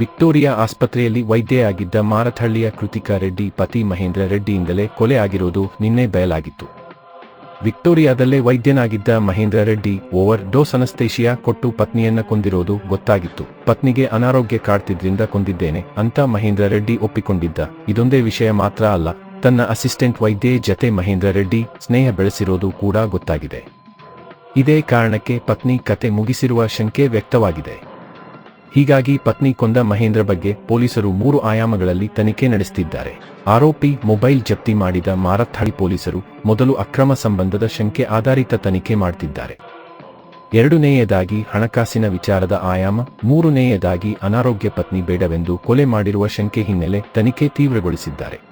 Victoria ಆಸ್ಪತ್ರೆಯಲ್ಲಿ ವೈದ್ಯೆಯಾಗಿದ್ದ ಮಾರಥಹಳ್ಳಿಯ ಕೃತಿಕಾ ರೆಡ್ಡಿ, ಪತಿ ಮಹೇಂದ್ರ ರೆಡ್ಡಿಯಿಂದಲೇ ಕೊಲೆ ಆಗಿರೋದು ನಿನ್ನೆ ಬಯಲಾಗಿತ್ತು. ವಿಕ್ಟೋರಿಯಾದಲ್ಲೇ ವೈದ್ಯನಾಗಿದ್ದ Mahendra Reddy, over dose anaesthesia ಕೊಟ್ಟು ಪತ್ನಿಯನ್ನ ಕೊಂದಿರೋದು ಗೊತ್ತಾಗಿತ್ತು. ಪತ್ನಿಗೆ ಅನಾರೋಗ್ಯ ಕಾಡ್ತಿದ್ರಿಂದ ಕೊಂದಿದ್ದೇನೆ ಅಂತ ಮಹೇಂದ್ರ ರೆಡ್ಡಿ ಒಪ್ಪಿಕೊಂಡಿದ್ದ. ಇದೊಂದೇ ವಿಷಯ ಮಾತ್ರ ಅಲ್ಲ, ತನ್ನ ಅಸಿಸ್ಟೆಂಟ್ ವೈದ್ಯೆ ಜತೆ ಮಹೇಂದ್ರ ರೆಡ್ಡಿ ಸ್ನೇಹ ಬೆಳೆಸಿರೋದು ಕೂಡ ಗೊತ್ತಾಗಿದೆ. ಇದೇ ಕಾರಣಕ್ಕೆ ಪತ್ನಿ ಕತೆ ಮುಗಿಸಿರುವ ಶಂಕೆ ವ್ಯಕ್ತವಾಗಿದೆ. ಹೀಗಾಗಿ ಪತ್ನಿ ಕೊಂದ ಮಹೇಂದ್ರ ಬಗ್ಗೆ ಪೊಲೀಸರು ಮೂರು ಆಯಾಮಗಳಲ್ಲಿ ತನಿಖೆ ನಡೆಸುತ್ತಿದ್ದಾರೆ ಆರೋಪಿ ಮೊಬೈಲ್ ಜಪ್ತಿ ಮಾಡಿದ ಮಾರತ್ಹಳ್ಳಿ ಪೊಲೀಸರು ಮೊದಲು ಅಕ್ರಮ ಸಂಬಂಧದ ಶಂಕೆ ಆಧಾರಿತ ತನಿಖೆ ಮಾಡುತ್ತಿದ್ದಾರೆ ಎರಡನೆಯದಾಗಿ ಹಣಕಾಸಿನ ವಿಚಾರದ ಆಯಾಮ, ಮೂರನೆಯದಾಗಿ ಅನಾರೋಗ್ಯ ಪತ್ನಿ ಬೇಡವೆಂದು ಕೊಲೆ ಮಾಡಿರುವ ಶಂಕೆ ಹಿನ್ನೆಲೆ ತನಿಖೆ ತೀವ್ರಗೊಳಿಸಿದ್ದಾರೆ.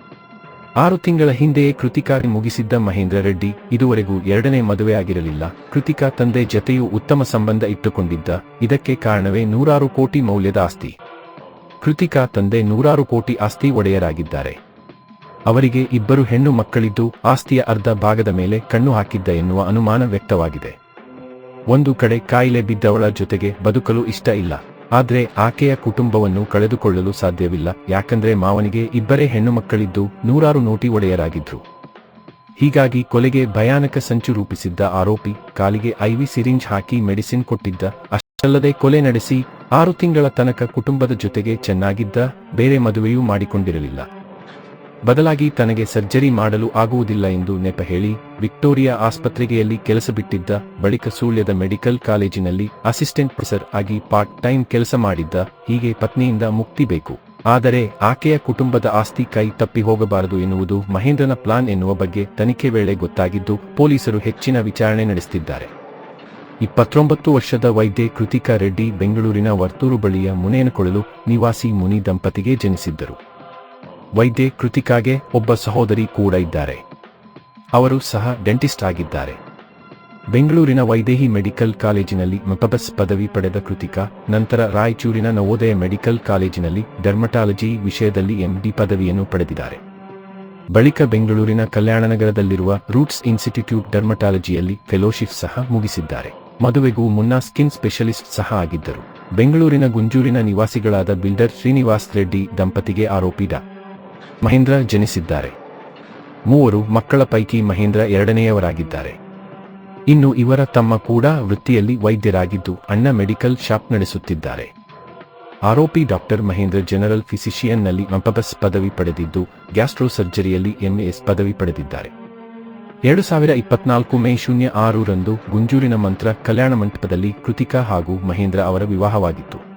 ಆರು ತಿಂಗಳ ಹಿಂದೆಯೇ ಕೃತಿಕಾ ಮುಗಿಸಿದ್ದ ಮಹೇಂದ್ರ ರೆಡ್ಡಿ ಇದುವರೆಗೂ ಎರಡನೇ ಮದುವೆ ಆಗಿರಲಿಲ್ಲ. ಕೃತಿಕಾ ತಂದೆ ಜತೆಯೂ ಉತ್ತಮ ಸಂಬಂಧ ಇಟ್ಟುಕೊಂಡಿದ್ದ. ಇದಕ್ಕೆ ಕಾರಣವೇ ನೂರಾರು ಕೋಟಿ ಮೌಲ್ಯದ ಆಸ್ತಿ. ಕೃತಿಕಾ ತಂದೆ ನೂರಾರು ಕೋಟಿ ಆಸ್ತಿ ಒಡೆಯರಾಗಿದ್ದಾರೆ. ಅವರಿಗೆ ಇಬ್ಬರು ಹೆಣ್ಣು ಮಕ್ಕಳಿದ್ದು ಆಸ್ತಿಯ ಅರ್ಧ ಭಾಗದ ಮೇಲೆ ಕಣ್ಣು ಹಾಕಿದ್ದ ಎನ್ನುವ ಅನುಮಾನ ವ್ಯಕ್ತವಾಗಿದೆ. ಒಂದು ಕಡೆ ಕಾಯಿಲೆ ಬಿದ್ದವಳ ಜೊತೆಗೆ ಬದುಕಲು ಇಷ್ಟ ಇಲ್ಲ. ಆದ್ರೆ ಆಕೆಯ ಕುಟುಂಬವನ್ನು ಕಳೆದುಕೊಳ್ಳಲು ಸಾಧ್ಯವಿಲ್ಲ, ಯಾಕಂದ್ರೆ ಮಾವನಿಗೆ ಇಬ್ಬರೇ ಹೆಣ್ಣು ಮಕ್ಕಳಿದ್ದು ನೂರಾರು ನೋಟಿ ಒಡೆಯರಾಗಿದ್ರು. ಹೀಗಾಗಿ ಕೊಲೆಗೆ ಭಯಾನಕ ಸಂಚು ರೂಪಿಸಿದ್ದ ಆರೋಪಿ ಕಾಲಿಗೆ ಐವಿ ಸಿರಿಂಜ್ ಹಾಕಿ ಮೆಡಿಸಿನ್ ಕೊಟ್ಟಿದ್ದ, ಅಷ್ಟಲ್ಲದೆ ಕೊಲೆ ನಡೆಸಿ ಆರು ತಿಂಗಳ ತನಕ ಕುಟುಂಬದ ಜೊತೆಗೆ ಚೆನ್ನಾಗಿದ್ದ, ಬೇರೆ ಮದುವೆಯೂ ಮಾಡಿಕೊಂಡಿರಲಿಲ್ಲ. ಬದಲಾಗಿ ತನಗೆ ಸರ್ಜರಿ ಮಾಡಲು ಆಗುವುದಿಲ್ಲ ಎಂದು ನೆಪ ಹೇಳಿ, ವಿಕ್ಟೋರಿಯಾ ಆಸ್ಪತ್ರೆಯಲ್ಲಿ ಕೆಲಸ ಬಿಟ್ಟಿದ್ದ ಬಳಿಕ ಸುಳ್ಯದ ಮೆಡಿಕಲ್ ಕಾಲೇಜಿನಲ್ಲಿ ಅಸಿಸ್ಟೆಂಟ್ ಪ್ರೊಫೆಸರ್ ಆಗಿ ಪಾರ್ಟ್ ಟೈಮ್ ಕೆಲಸ ಮಾಡಿದ್ದ ಹೀಗೆ ಪತ್ನಿಯಿಂದ ಮುಕ್ತಿ ಬೇಕು. ಆದರೆ ಆಕೆಯ ಕುಟುಂಬದ ಆಸ್ತಿ ಕೈ ತಪ್ಪಿ ಹೋಗಬಾರದು ಎನ್ನುವುದು ಮಹೇಂದ್ರನ ಪ್ಲಾನ್ ಎನ್ನುವ ಬಗ್ಗೆ ತನಿಖೆ ವೇಳೆ ಗೊತ್ತಾಗಿದ್ದು, ಪೊಲೀಸರು ಹೆಚ್ಚಿನ ವಿಚಾರಣೆ ನಡೆಸುತ್ತಿದ್ದಾರೆ ಇಪ್ಪತ್ತೊಂಬತ್ತು ವರ್ಷದ ವೈದ್ಯೆ ಕೃತಿಕಾ ರೆಡ್ಡಿ ಬೆಂಗಳೂರಿನ ವರ್ತೂರು ಬಳಿಯ ಮುನೇನಕೊಳಲು ನಿವಾಸಿ ಮುನಿ ದಂಪತಿಗೆ ಜನಿಸಿದ್ದರು. ವೈದ್ಯೆ ಕೃತಿಕಾಗೆ ಒಬ್ಬ ಸಹೋದರಿ ಕೂಡ ಇದ್ದಾರೆ. ಅವರು ಸಹ ಡೆಂಟಿಸ್ಟ್ ಆಗಿದ್ದಾರೆ. ಬೆಂಗಳೂರಿನ ವೈದೇಹಿ ಮೆಡಿಕಲ್ ಕಾಲೇಜಿನಲ್ಲಿ ಮಪಬಸ್ ಪದವಿ ಪಡೆದ ಕೃತಿಕಾ, ನಂತರ ರಾಯಚೂರಿನ ನವೋದಯ ಮೆಡಿಕಲ್ ಕಾಲೇಜಿನಲ್ಲಿ ಡರ್ಮಟಾಲಜಿ ವಿಷಯದಲ್ಲಿ ಎಂಡಿ ಪದವಿಯನ್ನು ಪಡೆದಿದ್ದಾರೆ. ಬಳಿಕ ಬೆಂಗಳೂರಿನ ಕಲ್ಯಾಣನಗರದಲ್ಲಿರುವ ರೂಟ್ಸ್ ಇನ್ಸ್ಟಿಟ್ಯೂಟ್ ಡರ್ಮಟಾಲಜಿಯಲ್ಲಿ ಫೆಲೋಶಿಪ್ ಸಹ ಮುಗಿಸಿದ್ದಾರೆ. ಮದುವೆಗೂ ಮುನ್ನ ಸ್ಕಿನ್ ಸ್ಪೆಷಲಿಸ್ಟ್ ಸಹ ಆಗಿದ್ದರು. ಬೆಂಗಳೂರಿನ ಗುಂಜೂರಿನ ನಿವಾಸಿಗಳಾದ ಬಿಲ್ಡರ್ ಶ್ರೀನಿವಾಸ್ ರೆಡ್ಡಿ ದಂಪತಿಗೆ ಆರೋಪಿ ಡಾ. ಮಹೇಂದ್ರ ಜನಿಸಿದ್ದಾರೆ. ಮೂವರು ಮಕ್ಕಳ ಪೈಕಿ ಮಹೇಂದ್ರ ಎರಡನೆಯವರಾಗಿದ್ದಾರೆ. ಇನ್ನು ಇವರ ತಮ್ಮ ಕೂಡ ವೃತ್ತಿಯಲ್ಲಿ ವೈದ್ಯರಾಗಿದ್ದು ಅಣ್ಣ ಮೆಡಿಕಲ್ ಶಾಪ್ ನಡೆಸುತ್ತಿದ್ದಾರೆ. ಆರೋಪಿ ಡಾಕ್ಟರ್ ಮಹೇಂದ್ರ ಜನರಲ್ ಫಿಸಿಷಿಯನ್ನಲ್ಲಿ ಮಂಪಬಸ್ ಪದವಿ ಪಡೆದಿದ್ದು, ಗ್ಯಾಸ್ಟ್ರೋ ಸರ್ಜರಿಯಲ್ಲಿ ಎಂಎಸ್ ಪದವಿ ಪಡೆದಿದ್ದಾರೆ. ಎರಡು ಸಾವಿರ ಇಪ್ಪತ್ನಾಲ್ಕು ಮೇ ಶೂನ್ಯ ಆರು ರಂದು ಗುಂಜೂರಿನ ಮಂತ್ರ ಕಲ್ಯಾಣ ಮಂಟಪದಲ್ಲಿ ಕೃತಿಕಾ ಹಾಗೂ ಮಹೇಂದ್ರ ಅವರ ವಿವಾಹವಾಗಿತ್ತು.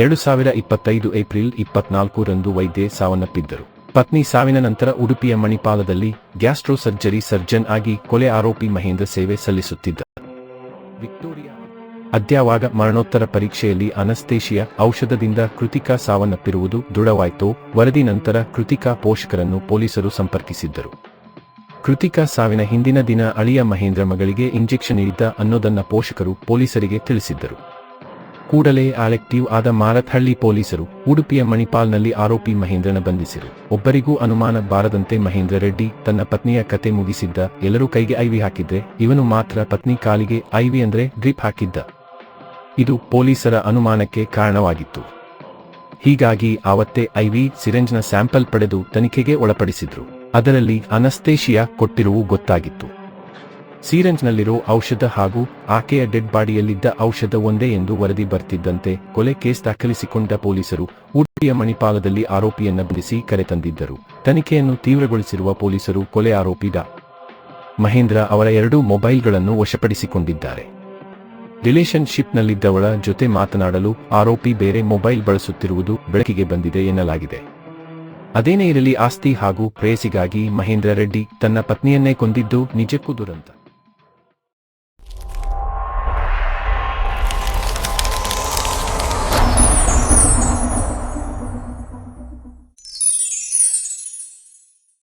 ಎರಡು ಸಾವಿರ ಇಪ್ಪತ್ತೈದು ಏಪ್ರಿಲ್ ಇಪ್ಪತ್ನಾಲ್ಕು ರಂದು ವೈದ್ಯೆ ಸಾವನ್ನಪ್ಪಿದ್ದರು. ಪತ್ನಿ ಸಾವಿನ ನಂತರ ಉಡುಪಿಯ ಮಣಿಪಾಲದಲ್ಲಿ ಗ್ಯಾಸ್ಟ್ರೋ ಸರ್ಜರಿ ಸರ್ಜನ್ ಆಗಿ ಕೊಲೆ ಆರೋಪಿ ಮಹೇಂದ್ರ ಸೇವೆ ಸಲ್ಲಿಸುತ್ತಿದ್ದ. ವಿಕ್ಟೋರಿಯಾ ಅದ್ಯಾವಾಗ ಮರಣೋತ್ತರ ಪರೀಕ್ಷೆಯಲ್ಲಿ ಅನಸ್ತೇಶಿಯ ಔಷಧದಿಂದ ಕೃತಿಕಾ ಸಾವನ್ನಪ್ಪಿರುವುದು ದೃಢವಾಯಿತು, ವರದಿ ನಂತರ ಕೃತಿಕಾ ಪೋಷಕರನ್ನು ಪೊಲೀಸರು ಸಂಪರ್ಕಿಸಿದ್ದರು. ಕೃತಿಕಾ ಸಾವಿನ ಹಿಂದಿನ ದಿನ ಅಳಿಯ ಮಹೇಂದ್ರ ಮಗಳಿಗೆ ಇಂಜೆಕ್ಷನ್ ನೀಡಿದ್ದ ಅನ್ನೋದನ್ನ ಪೋಷಕರು ಪೊಲೀಸರಿಗೆ ತಿಳಿಸಿದ್ದರು. ಕೂಡಲೇ ಆಕ್ಟಿವ್ ಆದ ಮಾರತ್ಹಳ್ಳಿ ಪೊಲೀಸರು ಉಡುಪಿಯ ಮಣಿಪಾಲ್ನಲ್ಲಿ ಆರೋಪಿ ಮಹೇಂದ್ರನ ಬಂಧಿಸಿರು. ಒಬ್ಬರಿಗೂ ಅನುಮಾನ ಬಾರದಂತೆ ಮಹೇಂದ್ರ ರೆಡ್ಡಿ ತನ್ನ ಪತ್ನಿಯ ಕತೆ ಮುಗಿಸಿದ್ದ. ಎಲ್ಲರೂ ಕೈಗೆ ಐವಿ ಹಾಕಿದ್ರೆ ಇವನು ಮಾತ್ರ ಪತ್ನಿ ಕಾಲಿಗೆ ಐವಿ ಅಂದ್ರೆ ಡ್ರಿಪ್ ಹಾಕಿದ್ದ. ಇದು ಪೊಲೀಸರ ಅನುಮಾನಕ್ಕೆ ಕಾರಣವಾಗಿತ್ತು. ಹೀಗಾಗಿ ಆವತ್ತೇ ಐವಿ ಸಿರೆಂಜ್ನ ಸ್ಯಾಂಪಲ್ ಪಡೆದು ತನಿಖೆಗೆ ಒಳಪಡಿಸಿದ್ರು. ಅದರಲ್ಲಿ ಅನಸ್ತೇಶಿಯಾ ಕೊಟ್ಟಿರುವು ಗೊತ್ತಾಗಿತ್ತು. ಸೀರೆಂಜ್ನಲ್ಲಿರೋ ಔಷಧ ಹಾಗೂ ಆಕೆಯ ಡೆಡ್ ಬಾಡಿಯಲ್ಲಿದ್ದ ಔಷಧ ಒಂದೇ ಎಂದು ವರದಿ ಬರ್ತಿದ್ದಂತೆ ಕೊಲೆ ಕೇಸ್ ದಾಖಲಿಸಿಕೊಂಡ ಪೊಲೀಸರು ಉಡುಪಿಯ ಮಣಿಪಾಲದಲ್ಲಿ ಆರೋಪಿಯನ್ನು ಬಂಧಿಸಿ ಕರೆತಂದಿದ್ದರು ತನಿಖೆಯನ್ನು ತೀವ್ರಗೊಳಿಸಿರುವ ಪೊಲೀಸರು ಕೊಲೆ ಆರೋಪಿ ಮಹೇಂದ್ರ ಅವರ ಎರಡೂ ಮೊಬೈಲ್ಗಳನ್ನು ವಶಪಡಿಸಿಕೊಂಡಿದ್ದಾರೆ. ರಿಲೇಶನ್ಶಿಪ್ನಲ್ಲಿದ್ದವಳ ಜೊತೆ ಮಾತನಾಡಲು ಆರೋಪಿ ಬೇರೆ ಮೊಬೈಲ್ ಬಳಸುತ್ತಿರುವುದು ಬೆಳಕಿಗೆ ಬಂದಿದೆ ಎನ್ನಲಾಗಿದೆ. ಅದೇನೇ ಇರಲಿ ಆಸ್ತಿ ಹಾಗೂ ಪ್ರೇಯಸಿಗಾಗಿ ಮಹೇಂದ್ರ ರೆಡ್ಡಿ ತನ್ನ ಪತ್ನಿಯನ್ನೇ ಕೊಂದಿದ್ದು ನಿಜಕ್ಕೂ ದುರಂತ.